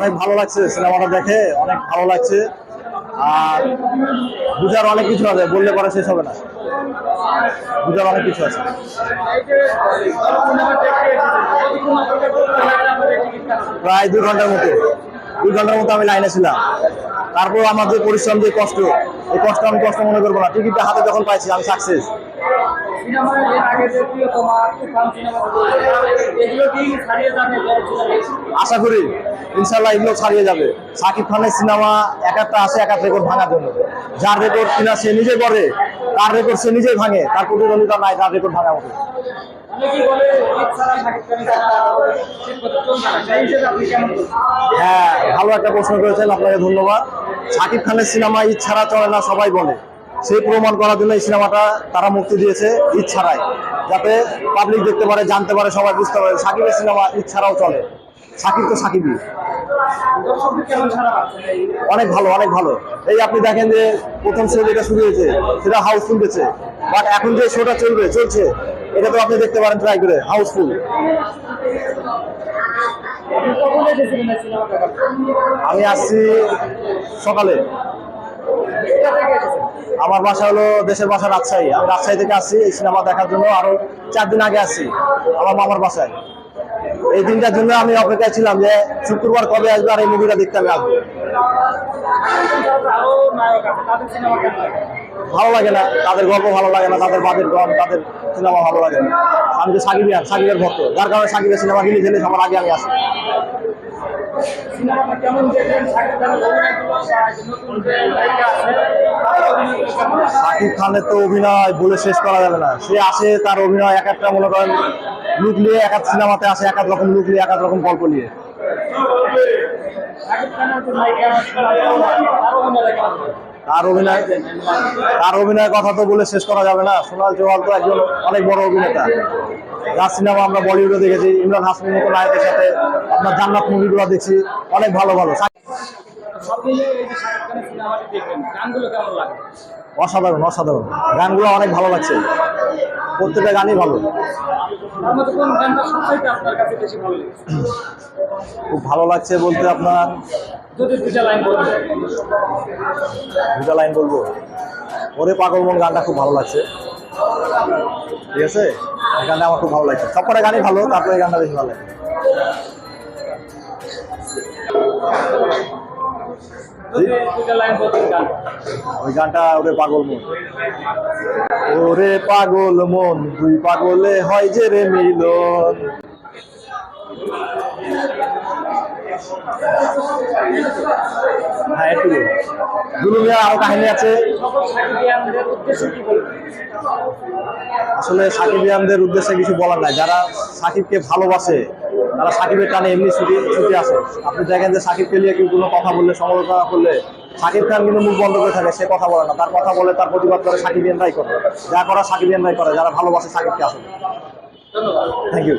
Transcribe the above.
অনেক ভালো লাগছে, সিনেমাটা দেখে অনেক ভালো লাগছে। আর বুঝার অনেক কিছু আছে, বললে পরে শেষ হবে না। বুঝার অনেক কিছু আছে। প্রায় দুই ঘণ্টার মতো। দুই ঘণ্টার মতো আমি লাইনে ছিলাম। তারপর আমার যে পরিশ্রম, যে কষ্ট, এই কষ্ট আমি কষ্ট মনে করব না। টিকিটটা হাতে যখন পাইছি, আমি সাকসেস সিনেমার এর আগে যে প্রিয়তমা তুফান সিনেমা এগুলো কি ছাড়িয়ে যাবে আশা করি ইনশাল্লাহ এগুলো ছাড়িয়ে যাবে। সাকিব খানের সিনেমা এক একটা আসে এক একটা রেকর্ড ভাঙার জন্য। যার রেকর্ড কিনা সে নিজে করে তার রেকর্ড সে নিজেই ভাঙে তার প্রতিদ্বন্দ্বিতা নাই তার রেকর্ড ভাঙার মতো? হ্যাঁ ভালো একটা প্রশ্ন করেছেন আপনাকে ধন্যবাদ। সাকিব খানের সিনেমা ঈদ ছাড়া চলে না সবাই বলে। সেই প্রমাণ করার জন্য এই সিনেমাটা তারা মুক্তি দিয়েছে ছাড়াই যাতে পাবলিক দেখতে পারে, জানতে পারে, সবাই বুঝতে পারে। সাকিবের সিনেমা ছাড়াও চলে। সাকিব তো সাকিবই। অনেক ভালো অনেক ভালো। এই আপনি দেখেন যে প্রথম শো যেটা শুরু হয়েছে, সেটা হাউসফুল পেয়েছে বাট এখন যে শোটা চলবে, চলছে, এটা তো আপনি দেখতে পারেন ট্রাই করে হাউসফুল? আমি আসছি সকালে? আমার বাসা হলো দেশের বাসা রাজশাহী। আমি রাজশাহী থেকে আসছি এই সিনেমা দেখার জন্য আরও চার দিন আগে আসছি আমার মামার বাসায়। এই দিনটার জন্য আমি অপেক্ষায় ছিলাম যে শুক্রবার কবে আসবে আর এই মুভিটা দেখতে আমি আসব। ভালো লাগে না তাদের গল্প ভালো লাগে না তাদের বাদের গন তাদের সিনেমা ভালো লাগে না। আমি তো সাকিবিয়ান সাকিবের ভক্ত যার কারণে সাকিবের সিনেমা রিলিজ হলে সবার আগে আমি আসি। শাকিব খানের তো অভিনয় বলে শেষ করা যাবে না। সে আসে তার অভিনয় এক একটা মনে করেন লুক নিয়ে এক এক সিনেমাতে আসে এক এক রকম লুক নিয়ে এক এক রকম গল্প নিয়ে। তার অভিনয় তার অভিনয়ের কথা তো বলে শেষ করা যাবে না। সোনাল চৌহান তো একজন অনেক বড় অভিনেতা। যার সিনেমা আমরা বলিউডে দেখেছি ইমরান হাসমির মতো নায়কের সাথে আপনার জান্নাত মুভিগুলো দেখছি। অনেক ভালো ভালো। অসাধারণ অসাধারণ। গানগুলো অনেক ভালো লাগছে। প্রত্যেকটা গানই ভালো। খুব ভালো লাগছে বলতে আপনার। দুটা লাইন দুটা লাইন বলব? ওরে পাগল মন গানটা খুব ভালো লাগছে। ঠিক আছে? এই গানটা আমার খুব ভালো লাগছে। সবকটা গানই ভালো তারপরে এই গানটা বেশি ভালো লাগে ওই গানটা ওরে পাগল মন। ওরে পাগল মন দুই পাগলে হয় যে রে মিলন। হ্যাঁ একটু আরও কাহিনী আছে? আসলে সাকিবিয়ানদের উদ্দেশ্যে কিছু বলার নাই। যারা সাকিবকে ভালোবাসে তারা সাকিবের টানে এমনি ছুটি ছুটি আসে। আপনি দেখেন যে সাকিবকে নিয়ে কেউ কোনো কথা বললে সমালোচনা করলে সাকিব খান কিন্তু মুখ বন্ধ করে থাকে সে কথা বলে না। তার কথা বলে তার প্রতিবাদ করে সাকিবিয়ানরাই করে। যা করা সাকিবিয়ানরাই করে যারা ভালোবাসে সাকিবকে আসলে। ধন্যবাদ। Thank you